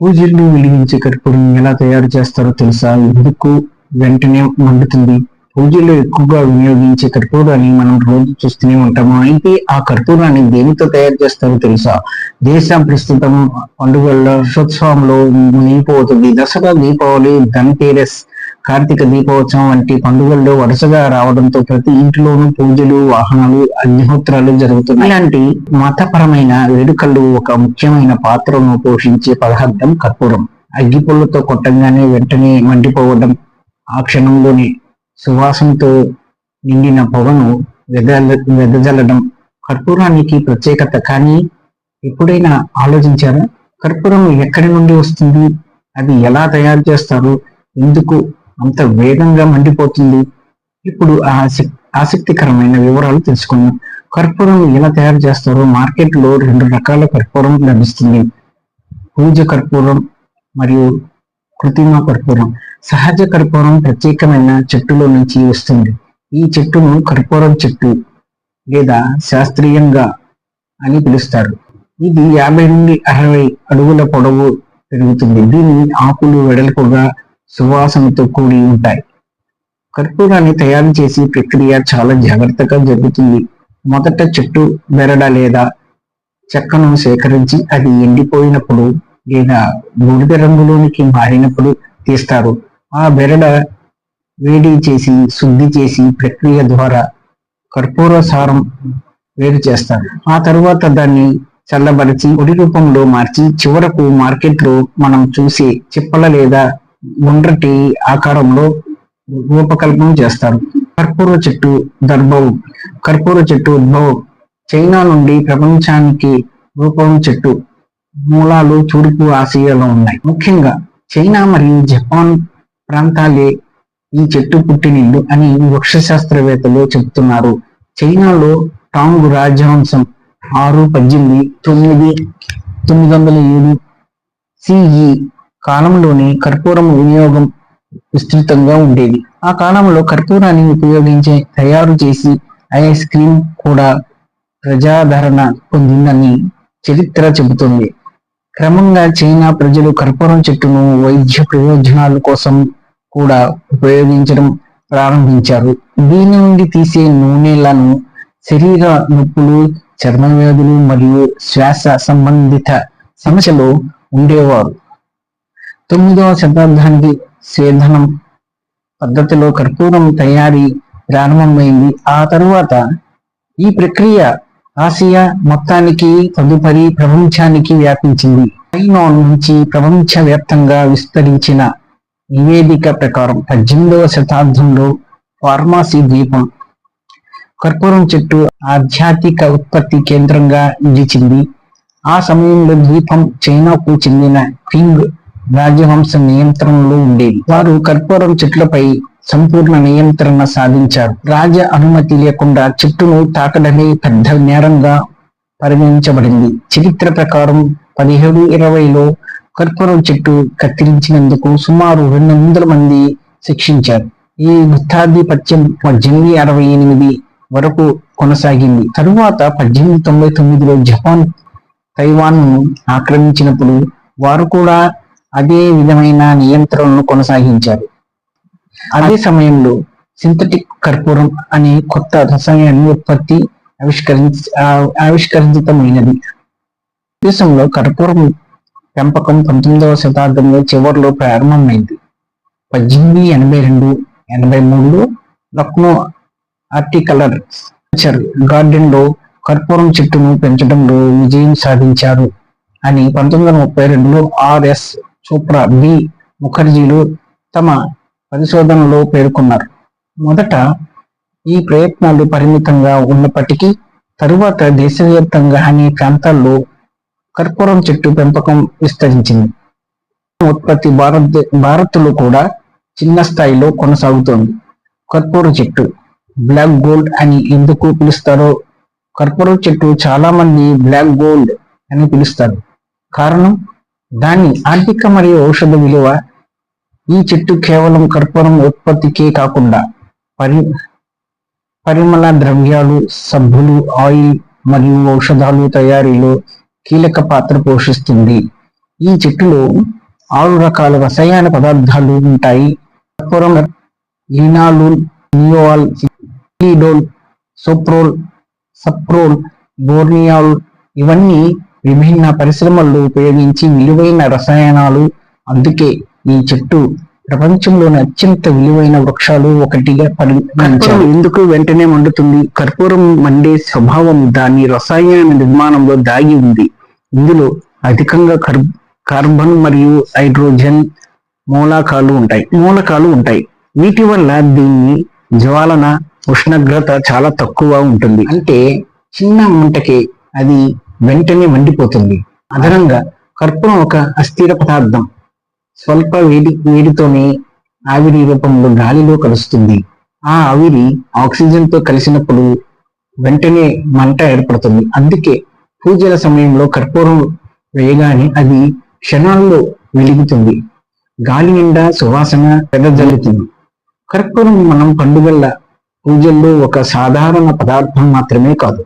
పూజలు వెలిగించే కర్పూరం ఎలా తయారు చేస్తారో తెలుసా? ఎందుకు? వెంటనే మండుతుంది. పూజల్లో ఎక్కువగా వినియోగించే కర్పూరాన్ని మనం రోజు చూస్తూనే ఉంటాము. అయితే ఆ కర్పూరాన్ని దేనితో తయారు చేస్తారో తెలుసా? దేశం ప్రస్తుతం పండుగల్లో ఉత్సవంలో మునిగిపోతుంది దసరా దీపావళి ధన్తేరస్ కార్తీక దీపోత్సవం వంటి పండుగల్లో వరుసగా రావడంతో ప్రతి ఇంట్లోనూ పూజలు వాహనాలు అగ్నిహోత్రాలు జరుగుతున్నాయి. ఇలాంటి మతపరమైన వేడుకల్లో ఒక ముఖ్యమైన పాత్రను పోషించే పదార్థం కర్పూరం. అగ్గిపుల్లతో కొట్టంగానే వెంటనే మండిపోవడం ఆ క్షణంలోనే సువాసనతో నిండిన పొగను వెదజల్లడం కర్పూరానికి ప్రత్యేకత. కానీ ఎప్పుడైనా ఆలోచించారా? కర్పూరం ఎక్కడి నుండి వస్తుంది? అది ఎలా తయారు చేస్తారు? ఎందుకు అంత వేగంగా మండిపోతుంది. ఇప్పుడు ఆ ఆసక్- ఆసక్తికరమైన వివరాలు తెలుసుకుందాం. కర్పూరం ఎలా తయారు చేస్తారో మార్కెట్లో రెండు రకాల కర్పూరం లభిస్తుంది. పూజ కర్పూరం మరియు కృత్రిమ కర్పూరం. సహజ కర్పూరం ప్రత్యేకమైన చెట్టులో నుంచి వస్తుంది. ఈ చెట్టును కర్పూరం చెట్టు లేదా శాస్త్రీయంగా అని పిలుస్తారు. ఇది యాభై నుండి అరవై అడుగుల పొడవు పెరుగుతుంది. దీని ఆకులు వెడల్పుగా సువాసనతో కూడి ఉంటాయి. కర్పూరాన్ని తయారు చేసే ప్రక్రియ చాలా జాగ్రత్తగా జరుగుతుంది. మొదట చెట్టు బెరడ లేదా చెక్కను సేకరించి అది ఎండిపోయినప్పుడు లేదా బూడిద రంగులోనికి మారినప్పుడు తీస్తారు. ఆ బెరడ వేడి చేసి శుద్ధి చేసి ప్రక్రియ ద్వారా కర్పూర సారం వేరు చేస్తారు. ఆ తరువాత దాన్ని చల్లబరిచి పొడి రూపంలో మార్చి చివరకు మార్కెట్లో మనం చూసే చిప్పల లేదా గుండ్రటి ఆకారంలో రూపకల్పన చేస్తారు. కర్పూర చెట్టు దర్భవం కర్పూర చెట్టు ఉద్భవం. చైనా నుండి ప్రపంచానికి రూపం చెట్టు మూలాలు తూర్పు ఆసియాలో ఉన్నాయి. ముఖ్యంగా చైనా మరియు జపాన్ ప్రాంతాలే ఈ చెట్టు పుట్టినిల్లు అని వృక్ష శాస్త్రవేత్తలు చెబుతున్నారు. చైనాలో టాంగ్ రాజవంశం ఆరు పద్దెనిమిది తొమ్మిది తొమ్మిది వందల ఏడు సిఈ కాలంలోని కర్పూరం వినియోగం విస్తృతంగా ఉండేది. ఆ కాలంలో కర్పూరాన్ని ఉపయోగించి తయారు చేసి ఐస్ క్రీమ్ కూడా ప్రజాదరణ పొందిందని చరిత్ర చెబుతుంది. క్రమంగా చైనా ప్రజలు కర్పూరం చెట్టును వైద్య ప్రయోజనాల కోసం కూడా ఉపయోగించడం ప్రారంభించారు. దీని నుండి తీసే నూనెలను శరీర నొప్పులు చర్మ వ్యాధులు మరియు శ్వాస సంబంధిత సమస్యలు ఉండేవారు. తొమ్మిదవ శతాబ్దానికి సేధనం పద్ధతిలో కర్పూరం తయారీ ప్రారంభమైంది. ఆ తరువాత ఈ ప్రక్రియ ఆసియా మొత్తానికి తదుపరి ప్రపంచానికి వ్యాపించింది. చైనాన్ నుంచి ప్రపంచవ్యాప్తంగా విస్తరించిన నివేదిక ప్రకారం పద్దెనిమిదవ శతాబ్దంలో ఫార్మాసీ ద్వీపం కర్పూరం చెట్టు ఆధ్యాత్మిక ఉత్పత్తి కేంద్రంగా నిలిచింది ఆ సమయంలో ద్వీపం చైనాకు చెందిన క్వింగ్ రాజవంశ నియంత్రణలో ఉండేది. వారు కర్పూరం చెట్లపై సంపూర్ణ నియంత్రణ సాధించారు. రాజ అనుమతి లేకుండా చెట్టును తాకడమే పెద్ద నేరంగా పరిగణించబడింది. చరిత్ర ప్రకారం పదిహేడు ఇరవైలో కర్పూరం చెట్టు కత్తిరించినందుకు సుమారు రెండు వందల మంది శిక్షించారు. ఈ గుత్తాధిపత్యం పద్దెనిమిది అరవై ఎనిమిది వరకు కొనసాగింది. తరువాత పద్దెనిమిది తొంభై తొమ్మిదిలో జపాన్ తైవాన్ను ఆక్రమించినప్పుడు వారు కూడా అదే విధమైన నియంత్రణను కొనసాగించారు. అదే సమయంలో సింథటిక్ కర్పూరం అనే కొత్త రసాయన ఉత్పత్తి ఆవిష్కరించ ఆ- ఆవిష్కరించటమైనది దేశంలో కర్పూరం పెంపకం పంతొమ్మిదవ శతాబ్దంలో చివరిలో ప్రారంభమైంది. పద్దెనిమిది ఎనభై రెండు ఎనభై మూడులో లక్నో హార్టికలర్ గార్డెన్లో కర్పూరం చెట్టును పెంచడంలో విజయం సాధించారు అని పంతొమ్మిది వందల ముప్పై రెండులో ఆర్ఎస్ చోప్రా బి ముఖర్జీలు తమ పరిశోధనలో పేర్కొన్నారు. మొదట ఈ ప్రయత్నాలు పరిమితంగా ఉన్నప్పటికీ తరువాత దేశవ్యాప్తంగా అనే ప్రాంతాల్లో కర్పూరం చెట్టు పెంపకం విస్తరించింది. ఉత్పత్తి భారత్ భారత్లో కూడా చిన్న స్థాయిలో కొనసాగుతోంది. కర్పూర చెట్టు బ్లాక్ గోల్డ్ అని ఎందుకు పిలుస్తారో కర్పూరం చెట్టు చాలా మంది బ్లాక్ గోల్డ్ అని పిలుస్తారు. కారణం దాని ఆర్థిక మరియు ఔషధ విలువ ఈ చెట్టు కేవలం కర్పూరం ఉత్పత్తికే కాకుండా పరి పరిమళ ద్రవ్యాలు సబ్బులు ఆయిల్ మరియు ఔషధాలు తయారీలో కీలక పాత్ర పోషిస్తుంది. ఈ చెట్టులో ఆరు రకాల రసాయన పదార్థాలు ఉంటాయి. కర్పూరం లినాలు నియోల్ లీడోల్ సోప్రోల్ సప్రోల్ బోర్నియాల్ ఇవన్నీ విభిన్న పరిశ్రమల్లో ఉపయోగించి విలువైన రసాయనాలు. అందుకే ఈ చెట్టు ప్రపంచంలోని అత్యంత విలువైన వృక్షాలు ఒకటిగా పరిగణించారు. ఎందుకు వెంటనే మండుతుంది? కర్పూరం మండే స్వభావం దాని రసాయన నిర్మాణంలో దాగి ఉంది. ఇందులో అధికంగా కర్ కార్బన్ మరియు హైడ్రోజన్ మూలకాలు ఉంటాయి. మూలకాలు ఉంటాయి. వీటి వల్ల దీన్ని జ్వాలన ఉష్ణోగ్రత చాలా తక్కువ ఉంటుంది. అంటే చిన్న మంటకి అది వెంటనే మండిపోతుంది. అదనంగా కర్పూరం ఒక అస్థిర పదార్థం. స్వల్ప వేడి వేడితోనే ఆవిరి రూపంలో గాలిలో కలుస్తుంది. ఆ ఆవిరి ఆక్సిజన్తో కలిసినప్పుడు వెంటనే మంట ఏర్పడుతుంది. అందుకే పూజల సమయంలో కర్పూరం వేయగానే అది క్షణాల్లో వెలుగుతుంది. గాలి నిండా సువాసన పెదజల్లుతుంది. కర్పూరం మనం పండుగల పూజల్లో ఒక సాధారణ పదార్థం మాత్రమే కాదు.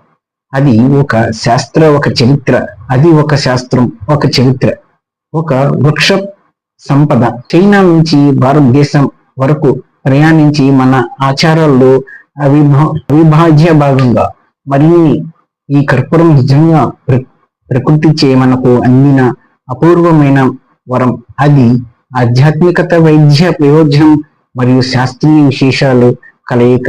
అది ఒక శాస్త్ర ఒక చరిత్ర. అది ఒక శాస్త్రం ఒక చరిత్ర. ఒక వృక్ష సంపద. చైనా నుంచి భారతదేశం వరకు ప్రయాణించి మన ఆచారాల్లో అవిభా అవిభాజ్య భాగంగా మరిన్ని ఈ కర్పూరం నిజంగా ప్ర- ప్రకృతిచే మనకు అందిన అపూర్వమైన వరం. అది ఆధ్యాత్మికత వైద్య ప్రయోజనం మరియు శాస్త్రీయ విశేషాలు కలయిక